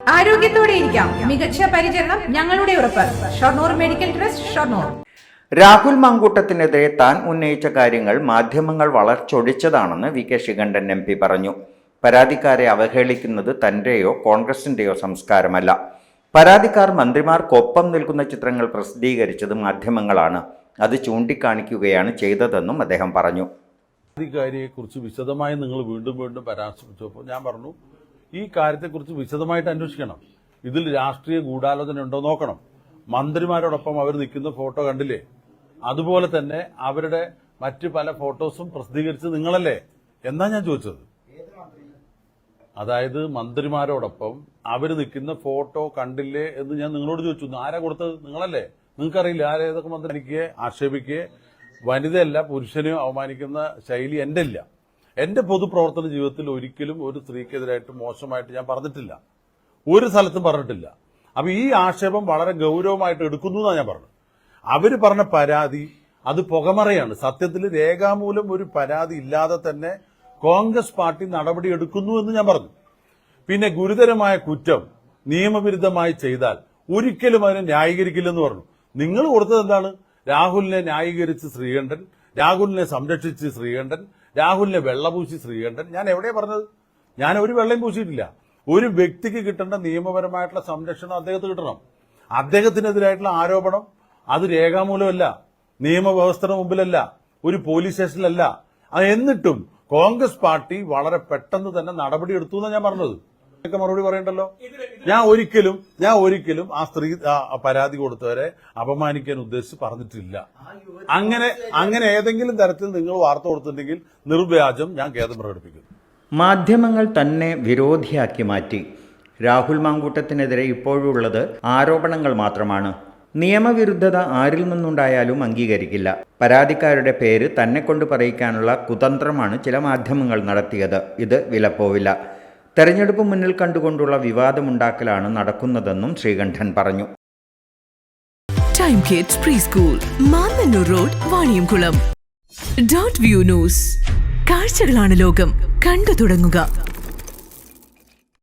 ആരോഗ്യത്തോടെ ഇരിക്കാം. മികച്ച പരിചരണം ഞങ്ങളുടെ ഉറപ്പ്. Shoranur medical trust Shoranur. Rahul മങ്കൂട്ടത്തിനെതിരെ താൻ ഉന്നയിച്ച കാര്യങ്ങൾ മാധ്യമങ്ങൾ വളർച്ചൊടിച്ചതാണെന്ന് V K Sreekandan M P പറഞ്ഞു. പരാതിക്കാരെ അവഹേളിക്കുന്നത് തന്റെയോ കോൺഗ്രസിന്റെയോ സംസ്കാരമല്ല. പരാതിക്കാർ മന്ത്രിമാർക്കൊപ്പം നിൽക്കുന്ന ചിത്രങ്ങൾ പ്രസിദ്ധീകരിച്ചത് മാധ്യമങ്ങളാണ്. അത് ചൂണ്ടിക്കാണിക്കുകയാണ് ചെയ്തതെന്നും അദ്ദേഹം പറഞ്ഞു. പരാതിക്കാരിയെക്കുറിച്ച് വിശദമായി നിങ്ങൾ വീണ്ടും വീണ്ടും പരാമർശിച്ചപ്പോൾ ഞാൻ പറഞ്ഞു ഈ കാര്യത്തെക്കുറിച്ച് വിശദമായിട്ട് അന്വേഷിക്കണം. ഇതിൽ രാഷ്ട്രീയ ഗൂഢാലോചന ഉണ്ടോ നോക്കണം. മന്ത്രിമാരോടൊപ്പം അവർ നിൽക്കുന്ന ഫോട്ടോ കണ്ടില്ലേ? അതുപോലെ തന്നെ അവരുടെ മറ്റ് പല ഫോട്ടോസും പ്രസിദ്ധീകരിച്ച് നിങ്ങളല്ലേ? എന്നാ ഞാൻ ചോദിച്ചത്. അതായത് മന്ത്രിമാരോടൊപ്പം അവർ നിൽക്കുന്ന ഫോട്ടോ കണ്ടില്ലേ എന്ന് ഞാൻ നിങ്ങളോട് ചോദിച്ചു. ആരാ കൊടുത്തത്? നിങ്ങളല്ലേ? നിങ്ങൾക്കറിയില്ല ആരേതൊക്കെ മന്ത്രി എനിക്ക് ആക്ഷേപിക്കുകയെ വനിതയല്ല പുരുഷനെയോ അവമാനിക്കുന്ന ശൈലി എന്റെ ഇല്ല എന്റെ പൊതുപ്രവർത്തന ജീവിതത്തിൽ ഒരിക്കലും ഒരു സ്ത്രീക്കെതിരായിട്ട് മോശമായിട്ട് ഞാൻ പറഞ്ഞിട്ടില്ല. ഒരു സ്ഥലത്തും പറഞ്ഞിട്ടില്ല. അപ്പൊ ഈ ആക്ഷേപം വളരെ ഗൗരവമായിട്ട് എടുക്കുന്നു എന്നാണ് ഞാൻ പറഞ്ഞത്. അവർ പറഞ്ഞ പരാതി അത് പുകമറയാണ്. സത്യത്തിൽ രേഖാമൂലം ഒരു പരാതി ഇല്ലാതെ തന്നെ കോൺഗ്രസ് പാർട്ടി നടപടി എടുക്കുന്നു എന്ന് ഞാൻ പറഞ്ഞു. പിന്നെ ഗുരുതരമായ കുറ്റം നിയമവിരുദ്ധമായി ചെയ്താൽ ഒരിക്കലും അതിനെ ന്യായീകരിക്കില്ലെന്ന് പറഞ്ഞു. നിങ്ങൾ കൊടുത്തത് എന്താണ്? രാഹുലിനെ ന്യായീകരിച്ച് ശ്രീകണ്ഠൻ രാഹുലിനെ സംരക്ഷിച്ച് ശ്രീകണ്ഠൻ രാഹുലിനെ വെള്ളപൂശി ശ്രീകണ്ഠൻ. ഞാൻ എവിടെയാ പറഞ്ഞത്? ഞാൻ ഒരു വെള്ളം പൂശിയിട്ടില്ല. ഒരു വ്യക്തിക്ക് കിട്ടേണ്ട നിയമപരമായിട്ടുള്ള സംരക്ഷണം അദ്ദേഹത്തിന് കിട്ടണം. അദ്ദേഹത്തിനെതിരായിട്ടുള്ള ആരോപണം അത് രേഖാമൂലമല്ല. നിയമവ്യവസ്ഥയുടെ മുമ്പിലല്ല. ഒരു പോലീസ് സ്റ്റേഷനിലല്ല. എന്നിട്ടും കോൺഗ്രസ് പാർട്ടി വളരെ പെട്ടെന്ന് തന്നെ നടപടിയെടുത്തു എന്നാണ് ഞാൻ പറഞ്ഞത്. ഒക്കെ മറുപടി പറയണ്ടല്ലോ? ഞാൻ ഒരിക്കലും ഞാൻ ഒരിക്കലും ആ സ്ത്രീ പരാതി കൊടുത്തവരെ അപമാനിക്കാൻ ഉദ്ദേശിച്ച് പറഞ്ഞിട്ടില്ല. അങ്ങനെ അങ്ങനെ ഏതെങ്കിലും തരത്തിൽ നിങ്ങൾ വാർത്ത കൊടുത്തിട്ടുണ്ടെങ്കിൽ നിർവ്യാജം ഞാൻ ഖേദം പ്രകടിപ്പിക്കുന്നു. മാധ്യമങ്ങൾ തന്നെ വിരോധിയാക്കി മാറ്റി. രാഹുൽ മാങ്കൂട്ടത്തിനെതിരെ ഇപ്പോഴുള്ളത് ആരോപണങ്ങൾ മാത്രമാണ്. നിയമവിരുദ്ധത ആരിൽ നിന്നുണ്ടായാലും അംഗീകരിക്കില്ല. പരാതിക്കാരുടെ പേര് തന്നെ കൊണ്ട് പറയിക്കാനുള്ള കുതന്ത്രമാണ് ചില മാധ്യമങ്ങൾ നടത്തിയത്. ഇത് വിലപ്പോവില്ല. തെരഞ്ഞെടുപ്പ് മുന്നിൽ കണ്ടുകൊണ്ടുള്ള വിവാദമുണ്ടാക്കലാണ് നടക്കുന്നതെന്നും ശ്രീകണ്ഠൻ പറഞ്ഞു. Time kids pre school road Vaniyamkulam view news കാഴ്ചകളാണ് ലോകം. കണ്ടു തുടങ്ങുക.